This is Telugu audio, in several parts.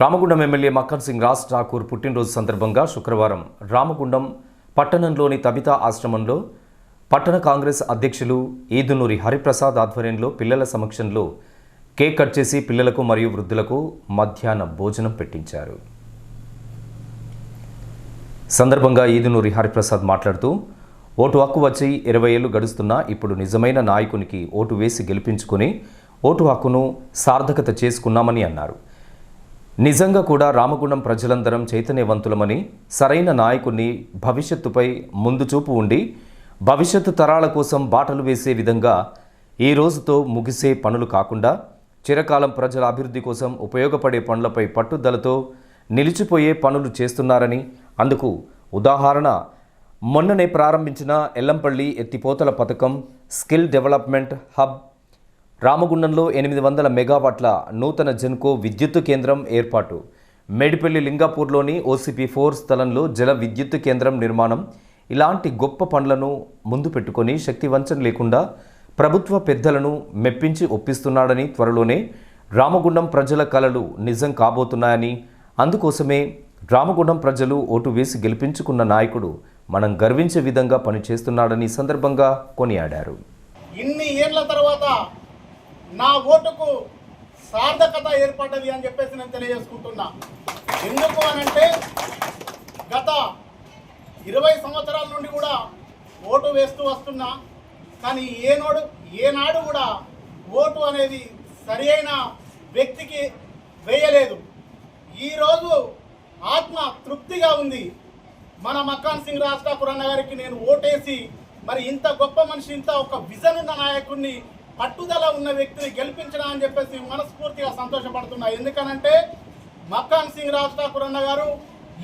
రామగుండం ఎమ్మెల్యే మక్కన్ సింగ్ రాజ్ ఠాకూర్ పుట్టినరోజు సందర్భంగా శుక్రవారం రామగుండం పట్టణంలోని తబితా ఆశ్రమంలో పట్టణ కాంగ్రెస్ అధ్యక్షులు ఈదునూరి హరిప్రసాద్ ఆధ్వర్యంలో పిల్లల సమక్షంలో కేక్ కట్ చేసి పిల్లలకు మరియు వృద్ధులకు మధ్యాహ్న భోజనం పెట్టించారు. సందర్భంగా ఈదునూరి హరిప్రసాద్ మాట్లాడుతూ ఓటు హక్కు వచ్చి ఇరవై ఏళ్ళు గడుస్తున్నా ఇప్పుడు నిజమైన నాయకునికి ఓటు వేసి గెలిపించుకుని ఓటు హక్కును సార్థకత చేసుకున్నామని అన్నారు. నిజంగా కూడా రామగుండం ప్రజలందరం చైతన్యవంతులమని సరైన నాయకుణ్ణి భవిష్యత్తుపై ముందు చూపు ఉండి భవిష్యత్తు తరాల కోసం బాటలు వేసే విధంగా ఈ రోజుతో ముగిసే పనులు కాకుండా చిరకాలం ప్రజల అభివృద్ధి కోసం ఉపయోగపడే పనులపై పట్టుదలతో నిలిచిపోయే పనులు చేస్తున్నారని అందుకు ఉదాహరణ మొన్ననే ప్రారంభించిన ఎల్లంపల్లి ఎత్తిపోతల పథకం స్కిల్ డెవలప్మెంట్ హబ్ రామగుండంలో ఎనిమిది వందల మెగావాట్ల నూతన జెన్కో విద్యుత్తు కేంద్రం ఏర్పాటు. మేడిపల్లి లింగాపూర్లోని ఓసిపి ఫోర్ స్థలంలో జల విద్యుత్తు కేంద్రం నిర్మాణం. ఇలాంటి గొప్ప పనులను ముందు పెట్టుకొని శక్తి వంచన లేకుండా ప్రభుత్వ పెద్దలను మెప్పించి ఒప్పిస్తున్నాడని త్వరలోనే రామగుండం ప్రజల కలలు నిజం కాబోతున్నాయని అందుకోసమే రామగుండం ప్రజలు ఓటు వేసి గెలిపించుకున్న నాయకుడు మనం గర్వించే విధంగా పనిచేస్తున్నాడని సందర్భంగా కొనియాడారు. ఇన్ని ఏళ్ళ తర్వాత నా ఓటుకు సార్థకత ఏర్పడ్డది అని చెప్పేసి నేను తెలియజేసుకుంటున్నా. ఎందుకు అనంటే గత ఇరవై సంవత్సరాల నుండి కూడా ఓటు వేస్తూ వస్తున్నా. కానీ ఏనాడు ఏనాడు కూడా ఓటు అనేది సరి అయిన వ్యక్తికి వేయలేదు. ఈరోజు ఆత్మ తృప్తిగా ఉంది. మన మక్కాన్ సింగ్ రాజ్ ఠాకూర్ అన్న గారికి నేను ఓటేసి మరి ఇంత గొప్ప మనిషి ఇంత ఒక విజన్ ఉన్న నాయకుడిని పట్టుదల ఉన్న వ్యక్తిని గెలిపించడం అని చెప్పేసి మనస్ఫూర్తిగా సంతోషపడుతున్నా. ఎందుకనంటే మక్కాన్ సింగ్ రాజ్ ఠాకూర్ అన్న గారు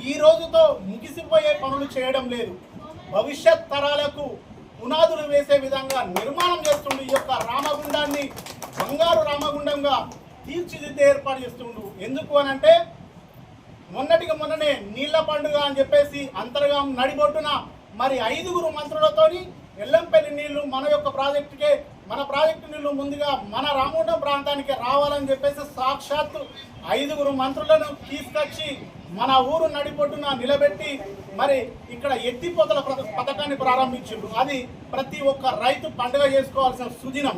ఈ రోజుతో ముగిసిపోయే పనులు చేయడం లేదు. భవిష్యత్ తరాలకు పునాదులు వేసే విధంగా నిర్మాణం చేస్తుండు. ఈ యొక్క రామగుండాన్ని బంగారు రామగుండంగా తీర్చిదిద్దే ఏర్పాటు చేస్తుండు. ఎందుకు అనంటే మొన్నటికి మొన్ననే నీళ్ళ పండుగ అని చెప్పేసి అంతర్గాం నడిబొట్టున మరి ఐదుగురు మంత్రులతోని ఎల్లంపల్లి నీళ్ళు మన యొక్క ప్రాజెక్టుకే మన ప్రాజెక్టు నీళ్ళు ముందుగా మన రామగుండం ప్రాంతానికి రావాలని చెప్పేసి సాక్షాత్తు ఐదుగురు మంత్రులను తీసుకొచ్చి మన ఊరు నడిపొడ్డున నిలబెట్టి మరి ఇక్కడ ఎత్తిపోతల పథకాన్ని ప్రారంభించారు అది ప్రతి ఒక్క రైతు పండుగ చేసుకోవాల్సిన సుదినం.